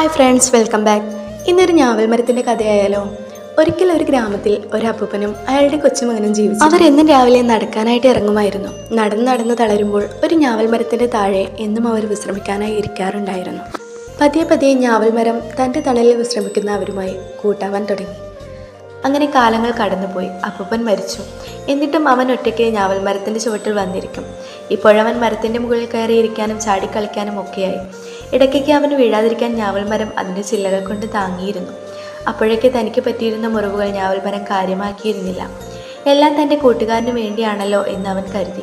Hi friends welcome back ഇന്നൊരു ഞാവൽ മരത്തിന്റെ കഥയായാലോ? ഒരിക്കൽ ഒരു ഗ്രാമത്തിൽ ഒരു അപ്പൂപ്പനും അയാളുടെ കൊച്ചുമകനും ജീവിച്ചു. എന്നും രാവിലെ നടക്കാനായിട്ട് ഇറങ്ങുമായിരുന്നു. നടന്ന് നടന്ന് തളരുമ്പോൾ ഒരു ഞാവൽ മരത്തിന്റെ താഴെ എന്നും അവർ വിശ്രമിക്കാനായി ഇരിക്കാറുണ്ടായിരുന്നു. പതിയെ പതിയെ ഞാവൽ മരം തന്റെ തണലിൽ വിശ്രമിക്കുന്ന അവരുമായി കൂട്ടാവാൻ തുടങ്ങി. അങ്ങനെ കാലങ്ങൾ കടന്നുപോയി. അപ്പൂപ്പൻ മരിച്ചു. എന്നിട്ടും അവൻ ഒറ്റയ്ക്ക് ഞാവൽ മരത്തിന്റെ ചുവട്ടിൽ വന്നിരിക്കും. ഇപ്പോഴവൻ മരത്തിന്റെ മുകളിൽ കയറിയിരിക്കാനും ചാടിക്കളിക്കാനും ഒക്കെയായി. ഇടയ്ക്കൊക്കെ അവന് വീഴാതിരിക്കാൻ ഞാവൽ മരം അതിന്റെ ചില്ലകൾ കൊണ്ട് താങ്ങിയിരുന്നു. അപ്പോഴൊക്കെ തനിക്ക് പറ്റിയിരുന്ന മുറിവുകൾ ഞാവൽ മരം കാര്യമാക്കിയിരുന്നില്ല. എല്ലാം തന്റെ കൂട്ടുകാരന് വേണ്ടിയാണല്ലോ എന്ന് അവൻ കരുതി.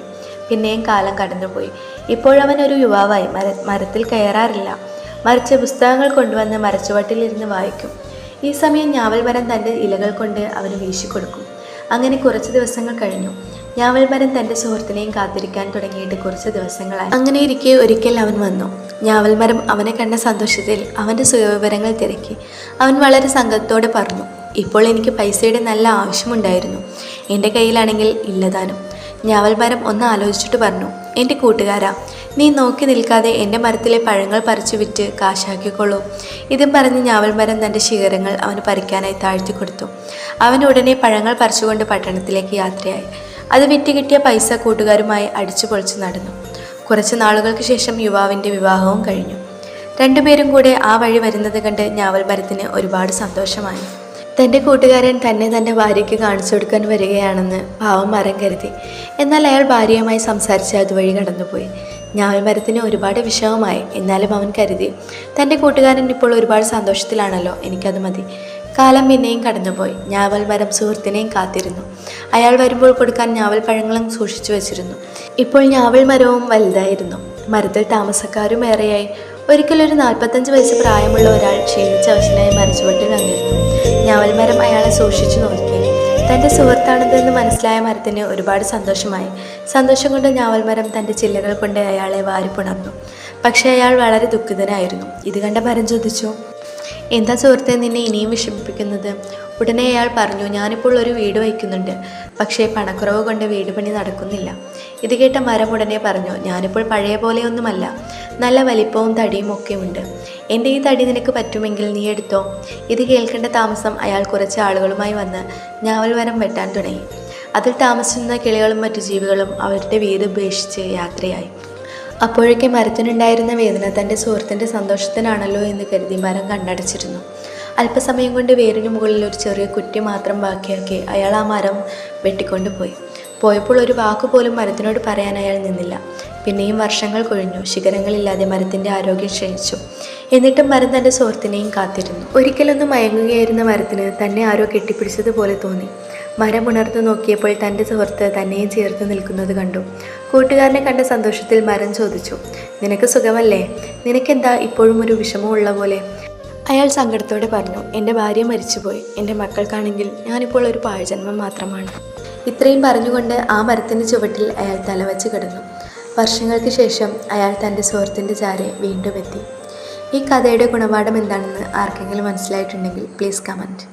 പിന്നെയും കാലം കടന്നുപോയി. ഇപ്പോഴവൻ ഒരു യുവാവായി മര മരത്തിൽ കയറാറില്ല. മറിച്ച് പുസ്തകങ്ങൾ കൊണ്ടുവന്ന് മരച്ചുവട്ടിലിരുന്ന് വായിക്കും. ഈ സമയം ഞാവൽ മരം തന്റെ ഇലകൾ കൊണ്ട് അവന് വീശിക്കൊടുക്കും. അങ്ങനെ കുറച്ച് ദിവസങ്ങൾ കഴിഞ്ഞു. ഞാവൽ തന്റെ സുഹൃത്തിനെയും കാത്തിരിക്കാൻ തുടങ്ങിയിട്ട് കുറച്ച് ദിവസങ്ങളായി. അങ്ങനെ ഇരിക്കെ ഒരിക്കൽ അവൻ വന്നു. ഞാവൽമരം അവനെ കണ്ട സന്തോഷത്തിൽ അവന്റെ സുഖവിവരങ്ങൾ തിരക്കി. അവൻ വളരെ സംഘത്തോടെ പറഞ്ഞു ഇപ്പോൾ എനിക്ക് പൈസയുടെ നല്ല ആവശ്യമുണ്ടായിരുന്നു. എന്റെ കയ്യിലാണെങ്കിൽ ഇല്ലതാനും. ഞാവൽമരം ഒന്ന് ആലോചിച്ചിട്ട് പറഞ്ഞു എന്റെ കൂട്ടുകാരാ നീ നോക്കി നിൽക്കാതെ എന്റെ മരത്തിലെ പഴങ്ങൾ പറിച്ചു വിറ്റ് കാശാക്കിക്കൊള്ളൂ ഇതും പറഞ്ഞ് ഞാവൽമരം തന്റെ ശിഖരങ്ങൾ അവന് പറിക്കാനായി താഴ്ത്തി കൊടുത്തു. അവൻ ഉടനെ പഴങ്ങൾ പറിച്ചുകൊണ്ട് പട്ടണത്തിലേക്ക് യാത്രയായി. അത് വിറ്റ് കിട്ടിയ പൈസ കൂട്ടുകാരുമായി അടിച്ചു പൊളിച്ച് നടന്നു. കുറച്ച് നാളുകൾക്ക് ശേഷം യുവാവിന്റെ വിവാഹവും കഴിഞ്ഞു. രണ്ടുപേരും കൂടെ ആ വഴി വരുന്നത് കണ്ട് ഞാവൽ മരത്തിന് ഒരുപാട് സന്തോഷമായി. തന്റെ കൂട്ടുകാരൻ തന്നെ തന്റെ ഭാര്യയ്ക്ക് കാണിച്ചു കൊടുക്കാൻ വരികയാണെന്ന് പാവം മരം കരുതി. എന്നാൽ അയാൾ ഭാര്യയുമായി സംസാരിച്ച് അതുവഴി കടന്നുപോയി. ഞാവൽ മരത്തിന് ഒരുപാട് വിഷമമായി. എന്നാലും അവൻ കരുതി തന്റെ കൂട്ടുകാരൻ ഇപ്പോൾ ഒരുപാട് സന്തോഷത്തിലാണല്ലോ എനിക്കത് മതി. കാലം പിന്നെയും കടന്നുപോയി. ഞാവൽ മരം സുഹൃത്തിനെയും കാത്തിരുന്നു. അയാൾ വരുമ്പോൾ കൊടുക്കാൻ ഞാവൽ പഴങ്ങളും സൂക്ഷിച്ചു വെച്ചിരുന്നു. ഇപ്പോൾ ഞാവൽ മരവും വലുതായിരുന്നു. മരത്തിൽ താമസക്കാരും ഏറെയായി. ഒരിക്കലൊരു നാൽപ്പത്തഞ്ച് വയസ്സ് പ്രായമുള്ള ഒരാൾ ക്ഷീണിച്ച അവശനായി മരച്ചുവട്ടിൽ വന്നിരുന്നു. ഞാവൽ മരം അയാളെ സൂക്ഷിച്ചു നോക്കി. തന്റെ സുഹൃത്താണിതെന്ന് മനസ്സിലായ മരത്തിന് ഒരുപാട് സന്തോഷമായി. സന്തോഷം കൊണ്ട് ഞാവൽ മരം തന്റെ ചില്ലകൾ കൊണ്ട് അയാളെ വാരിപ്പുണർന്നു. പക്ഷേ അയാൾ വളരെ ദുഃഖിതനായിരുന്നു. ഇത് കണ്ട മരം ചോദിച്ചു എന്താ സുഹൃത്തെ നിന്നെ ഇനിയും വിഷമിപ്പിക്കുന്നത്? ഉടനെ അയാൾ പറഞ്ഞു ഞാനിപ്പോൾ ഒരു വീട് വയ്ക്കുന്നുണ്ട്. പക്ഷേ പണക്കുറവ് കൊണ്ട് വീട് പണി നടക്കുന്നില്ല. ഇത് കേട്ട മരം ഉടനെ പറഞ്ഞു ഞാനിപ്പോൾ പഴയ പോലെയൊന്നുമല്ല. നല്ല വലിപ്പവും തടിയും ഒക്കെയുണ്ട് എന്റെ ഈ തടി നിനക്ക് പറ്റുമെങ്കിൽ നീ എടുത്തോ? ഇത് കേൾക്കേണ്ട താമസം അയാൾ കുറച്ച് ആളുകളുമായി വന്ന് ഞാവൽ വരം വെട്ടാൻ തുടങ്ങി. അതിൽ താമസിക്കുന്ന കിളികളും മറ്റു ജീവികളും അവരുടെ വീട് ഉപേക്ഷിച്ച് യാത്രയായി. അപ്പോഴൊക്കെ മരത്തിനുണ്ടായിരുന്ന വേദന തന്റെ സുഹൃത്തിന്റെ സന്തോഷത്തിനാണല്ലോ എന്ന് കരുതി മരം കണ്ണടച്ചിരുന്നു. അല്പസമയം കൊണ്ട് വേരിന് മുകളിൽ ഒരു ചെറിയ കുറ്റി മാത്രം ബാക്കിയാക്കി അയാൾ ആ മരം വെട്ടിക്കൊണ്ട് പോയി. പോയപ്പോൾ ഒരു വാക്ക് പോലും മരത്തിനോട് പറയാൻ അയാൾ നിന്നില്ല. പിന്നെയും വർഷങ്ങൾ കൊഴിഞ്ഞു. ശിഖരങ്ങളില്ലാതെ മരത്തിന്റെ ആരോഗ്യം ക്ഷയിച്ചു. എന്നിട്ടും മരം തന്റെ സുഹൃത്തിനെയും കാത്തിരുന്നു. ഒരിക്കലൊന്ന് മയങ്ങുകയായിരുന്ന മരത്തിന് തന്നെ ആരോ കെട്ടിപ്പിടിച്ചതുപോലെ തോന്നി. മരം ഉണർന്നു നോക്കിയപ്പോൾ തന്റെ സുഹൃത്ത് തന്നെയും ചേർത്ത് നിൽക്കുന്നത് കണ്ടു. കൂട്ടുകാരനെ കണ്ട സന്തോഷത്തിൽ മരം ചോദിച്ചു നിനക്ക് സുഖമല്ലേ? നിനക്കെന്താ ഇപ്പോഴും ഒരു വിഷമമുള്ള പോലെ? അയാൾ സങ്കടത്തോടെ പറഞ്ഞു എന്റെ ഭാര്യ മരിച്ചുപോയി. എന്റെ മക്കൾക്കാണെങ്കിൽ ഞാനിപ്പോൾ ഒരു പാഴ്ജന്മം മാത്രമാണ്. ഇത്രയും പറഞ്ഞുകൊണ്ട് ആ മരത്തിന്റെ ചുവട്ടിൽ അയാൾ തലവച്ച് കിടന്നു. വർഷങ്ങൾക്ക് ശേഷം അയാൾ തന്റെ സുഹൃത്തിന്റെ ചാരെ വീണ്ടും എത്തി. ഈ കഥയുടെ ഗുണപാഠം എന്താണെന്ന് ആർക്കെങ്കിലും മനസ്സിലായിട്ടുണ്ടെങ്കിൽ പ്ലീസ് കമന്റ്